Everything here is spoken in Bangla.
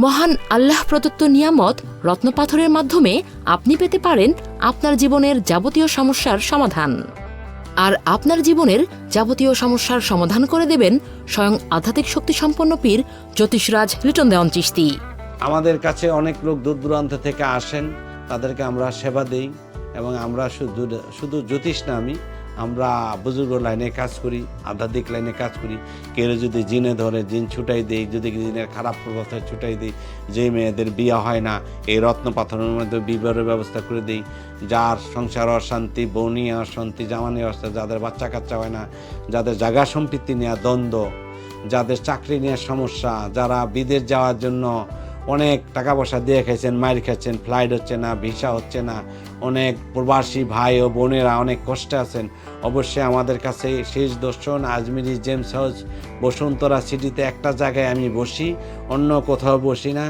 মহান আল্লাহ প্রদত্ত নিয়ামত রত্নপাথরের মাধ্যমে আপনি পেতে পারেন আপনার জীবনের যাবতীয় সমস্যার সমাধান। আর আপনার জীবনের যাবতীয় সমস্যার সমাধান করে দেবেন স্বয়ং আধ্যাত্মিক শক্তি সম্পন্ন পীর জ্যোতিষরাজ লিটন দেওয়ান চিস্তি আমাদের কাছে অনেক লোক দূর দূরান্ত থেকে আসেন, তাদেরকে আমরা সেবা দেই এবং আমরা শুধু শুধু জ্যোতিষ না আমরা বুজুর্গ লাইনে কাজ করি, আধ্যাত্মিক লাইনে কাজ করি। কেউ যদি জিনে ধরে, জিন ছুটাই দেই, যদি জিনের খারাপ প্রভাব হয় ছুটাই দিই, যে মেয়েদের বিয়ে হয় না, এই রত্ন পাথরের মধ্যে বিবাহের ব্যবস্থা করে দিই। যার সংসার অশান্তি বনি অশান্তি জামানি অশান্তি, যাদের বাচ্চা কাচ্চা হয় না, যাদের জায়গা সম্পত্তি নেওয়া দ্বন্দ্ব, যাদের চাকরি নেওয়ার সমস্যা, যারা বিদেশ যাওয়ার জন্য অনেক টাকা পয়সা দিয়ে খাইছেন মায়ের খেয়েছেন ফ্লাইট হচ্ছে না ভিসা হচ্ছে না। অনেক প্রবাসী ভাই ও বোনেরা অনেক কষ্টে আছেন। অবশ্যই আমাদের কাছে শেষ দর্শন, আজমিরি জেমস হাউস বসুন্তরা সিটিতে একটা জায়গায় আমি বসি, অন্য কোথাও বসি না।